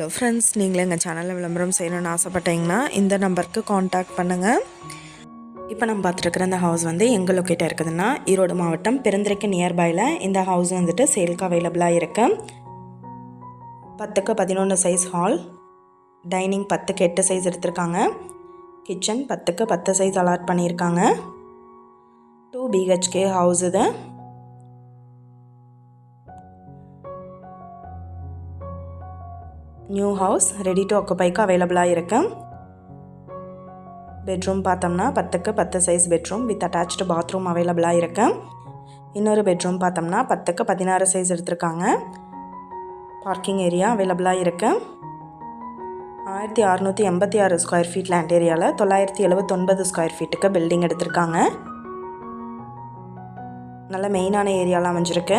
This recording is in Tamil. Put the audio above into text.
ஹலோ ஃப்ரெண்ட்ஸ் நீங்களும் எங்கள் சேனலில் விளம்பரம் செய்யணும்னு ஆசைப்பட்டீங்கன்னா இந்த நம்பருக்கு காண்டாக்ட் பண்ணுங்கள் இப்போ நம்ம பார்த்துருக்குற இந்த ஹவுஸ் வந்து எங்கே லொக்கேட்டாக இருக்குதுன்னா ஈரோடு மாவட்டம் பெருந்துறைக்கு நியர்பையில் இந்த ஹவுஸ் வந்துட்டு சேலுக்கு அவைலபிளாக இருக்கு. பத்துக்கு பதினொன்று சைஸ் ஹால் டைனிங் பத்துக்கு எட்டு சைஸ் எடுத்திருக்காங்க. கிச்சன் பத்துக்கு பத்து சைஸ் அலாட் பண்ணியிருக்காங்க. டூ பிஹெச்கே ஹவுஸ் இது. நியூ ஹவுஸ் ரெடி டு ஆக்குபைக்கு அவைலபிளாக இருக்குது பெட்ரூம் பார்த்தோம்னா பத்துக்கு பத்து size bedroom with attached bathroom அவைலபிளாக இருக்கும் இன்னொரு பெட்ரூம் பார்த்தோம்னா பத்துக்கு பதினாறு சைஸ் எடுத்திருக்காங்க. பார்க்கிங் ஏரியா அவைலபிளாக இருக்குது ஆயிரத்தி அறநூற்றி எண்பத்தி ஆறு ஸ்கொயர் ஃபீட் லேண்ட் ஏரியாவில் தொள்ளாயிரத்தி எழுபத்தொன்பது ஸ்கொயர் ஃபீட்டுக்கு பில்டிங் எடுத்திருக்காங்க. நல்ல மெயினான ஏரியாலாம் அமைஞ்சிருக்கு.